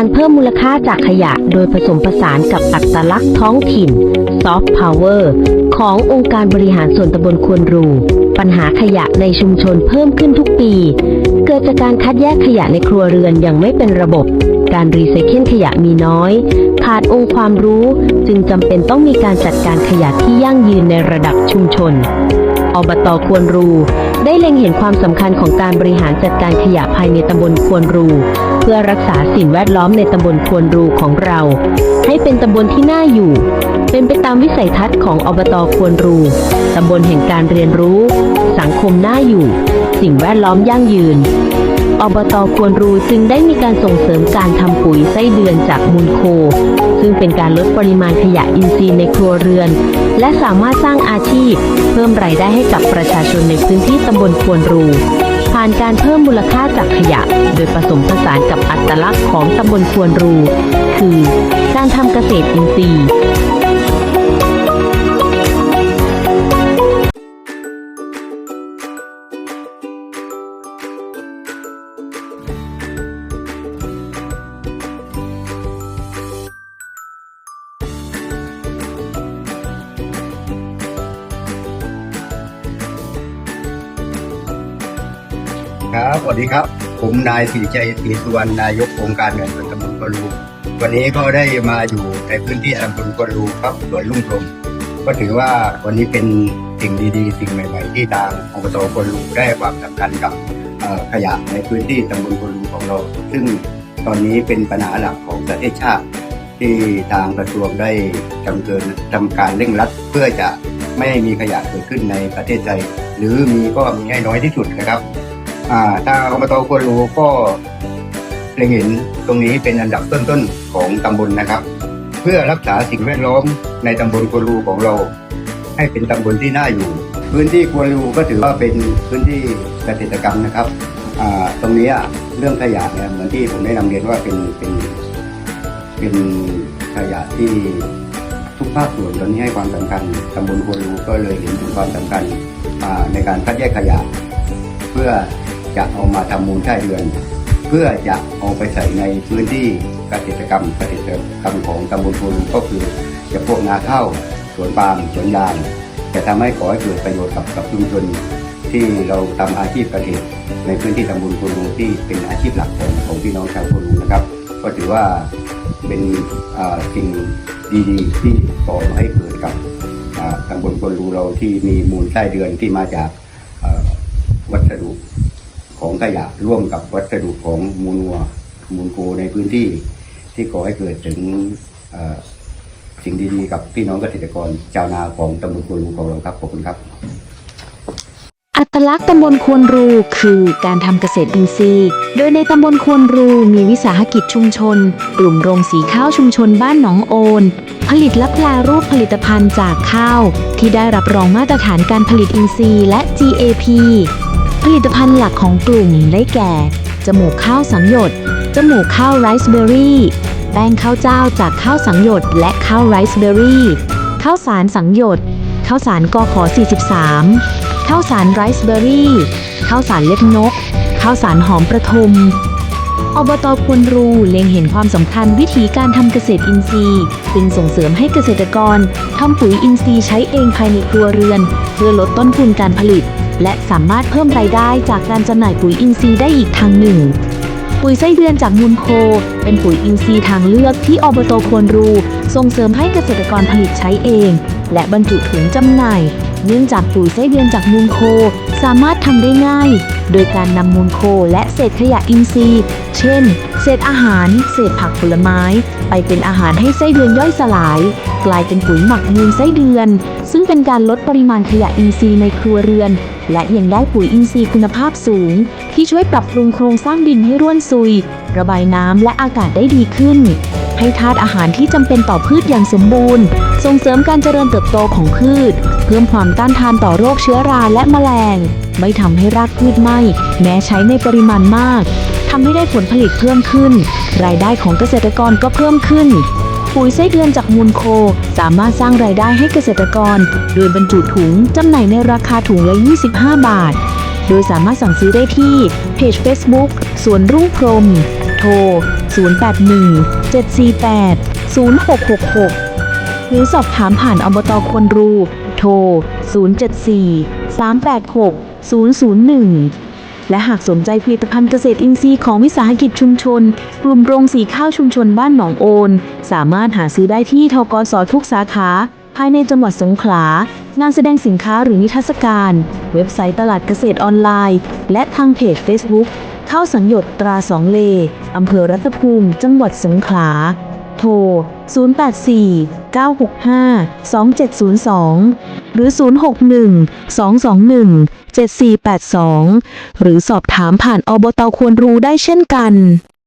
การเพิ่มมูลค่าจากขยะโดยผสมผสานกับอัตลักษณ์ท้องถิ่น Soft Power ขององค์การบริหารส่วนตำบลควนรู ปัญหาขยะในชุมชนเพิ่มขึ้นทุกปี เกิดจากการคัดแยกขยะในครัวเรือนอย่างไม่เป็นระบบ การรีไซเคิลขยะมีน้อย ขาดองค์ความรู้ จึงจำเป็นต้องมีการจัดการขยะที่ยั่งยืนในระดับชุมชนอบตควรรู ได้เล็งเห็นความสำคัญของการบริหารจัดการขยะภายในตำบลควรรู เพื่อรักษาสิ่งแวดล้อมในตำบลควรรูของเรา ให้เป็นตำบลที่น่าอยู่ เป็นไปตามวิสัยทัศน์ของอบตควรรู ตำบลแห่งการเรียนรู้ สังคมน่าอยู่ สิ่งแวดล้อมยั่งยืน อบตควรรูจึงได้มีการส่งเสริมการทำปุ๋ยไส้เดือนจากมูลโค ซึ่งเป็นการลดปริมาณขยะอินทรีย์ในครัวเรือน และสามารถสร้างอาชีพ เพิ่มรายได้ให้กับประชาชนในพื้นที่ตำบลควรรูานการเพิ่มมูลค่าจากขยะ โดยผสมผสานกับอัตลักษณ์ของตำบลควนรู คือ การทำเกษตรอินทรีย์ ครับ สวัสดีครับ ผมนายสิริชัยศรีสุวรรณนายกองค์การเงินตำบลกวนรูวันนี้ก็ได้มาอยู่ในพื้นที่ตำบลกวนรูครับสวนลุ่มพรมก็ถือว่าวันนี้เป็นสิ่งดีๆ สิ่งใหม่ ๆ ที่ทางอบตกวนรูได้ความสำคัญกับขยะในพื้นที่ตำบลกวนรูของเรา ซึ่งตอนนี้เป็นปัญหาหลักของประเทศชาติ ที่ทางกระทรวงได้ทำเกินทำการเร่งรัดเพื่อจะไม่ให้มีขยะเกิดขึ้นในประเทศไทยหรือมีก็มีให้น้อยที่สุดนะครับ อ่าทาอบตควรรู้ก็เล็งเห็นตรงนี้เป็นอันดับต้นๆของตำบลนะครับ เพื่อรักษาสิ่งแวดล้อมในตำบลควรรูของเรา ให้เป็นตำบลที่น่าอยู่ พื้นที่ควรรูก็ถือว่าเป็นพื้นที่เกษตรกรรมนะครับอ่าตรงนี้เรื่องขยะเนี่ยเหมือนที่ผมได้นำเรียนว่าเป็นเป็นเป็นขยะที่ทุกภาคส่วนตอนนี้ให้ความสำคัญตำบลควรรูก็เลยเห็นถึงความสำคัญในการคัดแยกขยะ เพื่อ จะเอามาทำมูลค่าเดือน เพื่อจะเอาไปใส่ในพื้นที่เกษตรกรรมเกษตรกรรมของตำบลพูนก็คือจะพวกนาข้าวสวนปาล์มสวนยางจะทำให้ก่อให้เกิดประโยชน์กับกับชุมชนที่เราทำอาชีพเกษตรในพื้นที่ตำบลพูนที่เป็นอาชีพหลักของของพี่น้องชาวพูนนะครับ ก็ถือว่าเป็นสิ่งดีๆ ที่ก่อให้เกิดกับตำบลพูนเราที่มีมูลไส้เดือนที่มาจากวัสดุ ของขยะร่วมกับวัสดุของมูลวัวมูลโคในพื้นที่ ที่ก่อให้เกิดถึงสิ่งดีๆ กับพี่น้องเกษตรกรชาวนาของตำบลควนรูของเราครับขอบคุณครับ อัตลักษณ์ตำบลควนรูคือการทำเกษตรอินทรีย์ โดยในตำบลควนรูมีวิสาหกิจชุมชน กลุ่มโรงสีข้าวชุมชนบ้านหนองโอน ผลิตและแปรรูปผลิตภัณฑ์จากข้าว ที่ได้รับรองมาตรฐานการผลิตอินทรีย์และ GAP ผลิตภัณฑ์หลักของกลุ่มได้แก่ จมูกข้าวสังหยด จมูกข้าวไรซ์เบอร์รี่ แป้งข้าวเจ้าจากข้าวสังหยดและข้าวไรซ์เบอร์รี่ ข้าวสารสังหยด ข้าวสารกอขอ43 ข้าวสารไรซ์เบอร์รี่ ข้าวสารเล็บนก ข้าวสารหอมประทุมอบตควรรูเล็งเห็นความสำคัญวิธีการทำเกษตรอินทรีย์จึงส่งเสริมให้เกษตรกรทำปุ๋ยอินทรีย์ใช้เองภายในครัวเรือน เพื่อลดต้นทุนการผลิต และสามารถเพิ่มรายได้จากการจำหน่ายปุ๋ยอินทรีย์ได้อีกทางหนึ่ง ปุ๋ยไส้เดือนจากมูลโค เป็นปุ๋ยอินทรีย์ทางเลือกที่อบตควรรูส่งเสริมให้เกษตรกรผลิตใช้เอง และบรรจุถุงจำหน่าย เนื่องจากปุ๋ยไส้เดือนจากมูลโค สามารถทำได้ง่าย โดยการนำมูลโคและเศษขยะอินทรีย์ เช่น เศษอาหาร เศษผักผลไม้ ไปเป็นอาหารให้ไส้เดือนย่อยสลาย กลายเป็นปุ๋ยหมักมูลไส้เดือน ซึ่งเป็นการลดปริมาณขยะอินทรีย์ในครัวเรือน และยังได้ปุ๋ยอินทรีย์คุณภาพสูง ที่ช่วยปรับปรุงโครงสร้างดินให้ร่วนซุย ระบายน้ำและอากาศได้ดีขึ้น ให้ธาตุอาหารที่จำเป็นต่อพืชอย่างสมบูรณ์ ส่งเสริมการเจริญเติบโตของพืช เพิ่มความต้านทานต่อโรคเชื้อราและแมลง ไม่ทำให้รากพืชไหม้แม้ใช้ในปริมาณมากทำให้ได้ผลผลิตเพิ่มขึ้น รายได้ของเกษตรกรก็เพิ่มขึ้น ปุ๋ยไส้เดือนจากมูลโค สามารถสร้างรายได้ให้เกษตรกร โดยบรรจุถุงจำหน่ายในราคาถุงละ 25 บาท โดยสามารถสั่งซื้อได้ที่เพจ Facebook สวนรุ่งพรหม โทร 081 748 0666 หรือสอบถามผ่านอบตควนรูโทร 074 386 001 และหากสนใจผลิตภัณฑ์เกษตรอินทรีย์ของวิสาหกิจชุมชน กลุ่มโรงสีข้าวชุมชนบ้านหนองโอน สามารถหาซื้อได้ที่ทกสทุกสาขาภายในจังหวัดสงขลา งานแสดงสินค้าหรือนิทรรศการ เว็บไซต์ตลาดเกษตรออนไลน์ และทางเพจ Facebook เข้าสังยดตราสองเล อำเภอรัตภูมิ จังหวัดสงขลา โทร 084 965 2702 หรือ 061 221 7482 หรือสอบถามผ่านอบตควรรู้ได้เช่นกัน